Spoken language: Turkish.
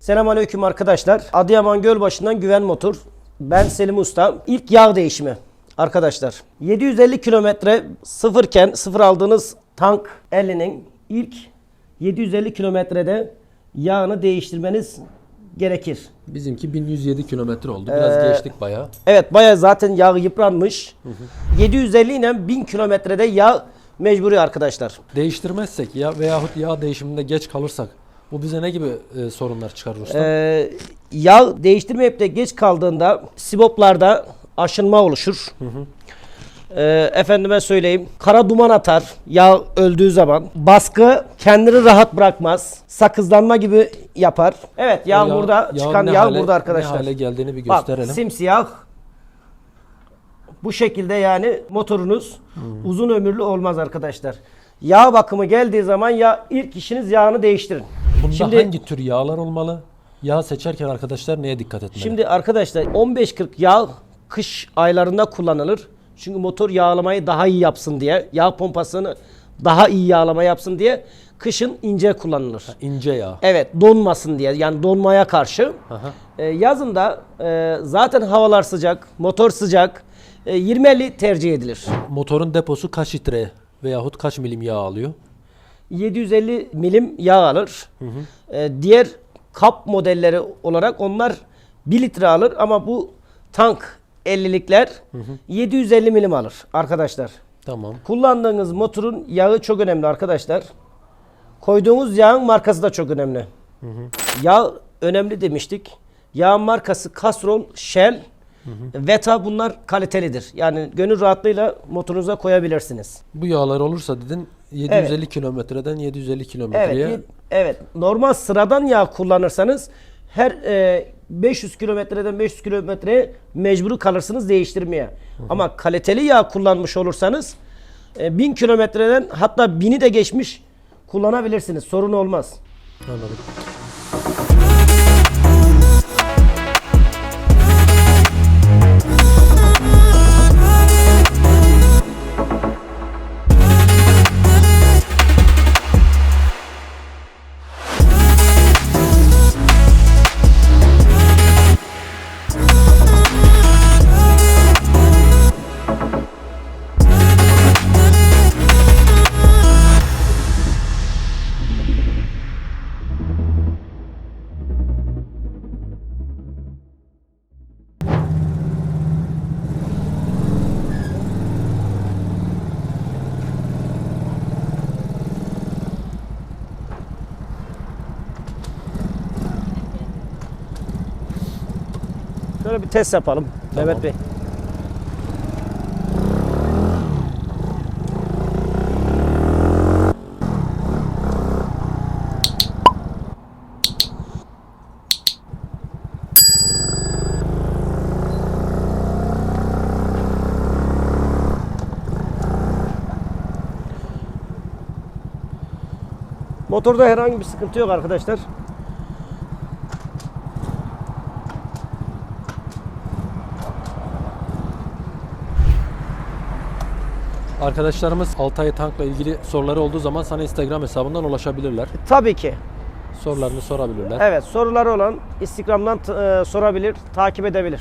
Selamünaleyküm arkadaşlar. Adıyaman Gölbaşı'ndan Güven Motor. Ben Selim Usta. İlk yağ değişimi arkadaşlar. 750 kilometre sıfırken sıfır aldığınız tank 50'nin ilk 750 kilometrede yağını değiştirmeniz gerekir. Bizimki 1107 kilometre oldu. Biraz Ee, geçtik bayağı. Evet bayağı zaten yağ yıpranmış. 750 ile 1000 kilometrede yağ mecburi arkadaşlar. Değiştirmezsek ya veyahut yağ değişiminde geç kalırsak bu bize ne gibi e, sorunlar çıkarır usta? Ee, yağ değiştirmeyip de geç kaldığında siboplarda aşınma oluşur. Ee, efendime söyleyeyim kara duman atar yağ öldüğü zaman. Baskı kendini rahat bırakmaz. Sakızlanma gibi yapar. Evet yağ, O burada yağın çıkan ne yağ hale- burada arkadaşlar. Ne hale geldiğini bir Bak gösterelim. simsiyah. Bu şekilde yani motorunuz uzun ömürlü olmaz arkadaşlar. Yağ bakımı geldiği zaman ya ilk işiniz yağını değiştirin. Bunda Şimdi hangi tür yağlar olmalı? Yağ seçerken arkadaşlar neye dikkat etmeli? Şimdi arkadaşlar 15-40 yağ kış aylarında kullanılır. Çünkü motor yağlamayı daha iyi yapsın diye, yağ pompasını daha iyi yağlama yapsın diye kışın ince kullanılır. ince yağ. Evet donmasın diye yani donmaya karşı. Aha. Ee, yazın da e, zaten havalar sıcak, motor sıcak. E, 20-50 tercih edilir. Motorun deposu kaç litre veyahut kaç milim yağ alıyor? 750 milim yağ alır. Ee, diğer kap modelleri olarak onlar 1 litre alır ama bu tank 50'likler 750 milim alır arkadaşlar. Tamam. Kullandığınız motorun yağı çok önemli arkadaşlar. Koyduğunuz yağın markası da çok önemli. Yağ önemli demiştik. Yağın markası Castrol, Shell, Veta bunlar kalitelidir. Yani gönül rahatlığıyla motorunuza koyabilirsiniz. Bu yağlar olursa dedin 750 kilometreden 750 Evet, kilometreye y- evet. Normal sıradan yağ kullanırsanız her e, 500 kilometreden 500 kilometreye mecbur kalırsınız değiştirmeye. Ama kaliteli yağ kullanmış olursanız e, 1000 kilometreden hatta 1000'i de geçmiş kullanabilirsiniz. Sorun olmaz. anladım. Şöyle bir test yapalım Mehmet Bey. Motorda herhangi bir sıkıntı yok arkadaşlar. Arkadaşlarımız Altay Tank'la ilgili soruları olduğu zaman sana Instagram hesabından ulaşabilirler. Tabii ki. Sorularını sorabilirler. Evet soruları olan Instagram'dan e, sorabilir, takip edebilir.